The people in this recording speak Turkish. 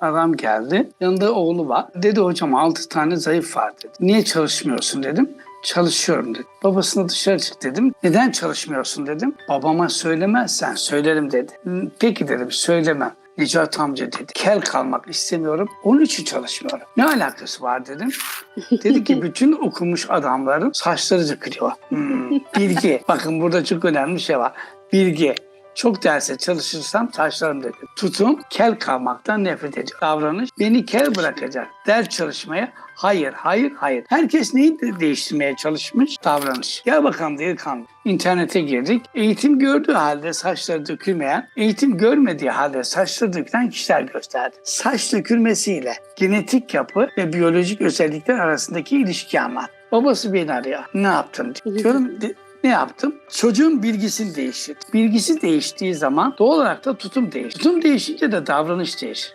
adam geldi. Yanında oğlu var. Dedi hocam 6 tane zayıf var dedi. Niye çalışmıyorsun dedim. Çalışıyorum dedi. Babasına dışarı çık dedim. Neden çalışmıyorsun dedim. Babama söylemezsen söylerim dedi. "Hı, Peki dedim söylemem. Necat amca dedi. Kel kalmak istemiyorum. Onun için çalışmıyorum. Ne alakası var dedim. Dedi ki bütün okumuş adamların saçları dökülüyor. Hmm, bilgi. Bakın burada çok önemli bir şey var. Bilgi. Çok derse çalışırsam saçlarım dökülür. Tutum kel kalmaktan nefret ediyor. Davranış beni kel bırakacak. Ders çalışmaya hayır, hayır, hayır. Herkes neyi de değiştirmeye çalışmış? Davranış. Gel bakalım delikanlı. İnternete girdik. Eğitim gördüğü halde saçları dökülmeyen, eğitim görmediği halde saçları dökülen kişiler gösterdi. Saç dökülmesiyle genetik yapı ve biyolojik özellikler arasındaki ilişki anlat. Babası beni arıyor. Ne yaptın? Diyorum "De- ne yaptım? Çocuğun bilgisini değiştirdim. Bilgisi değiştiği zaman doğal olarak da tutum değişir. Tutum değişince de davranış değişir.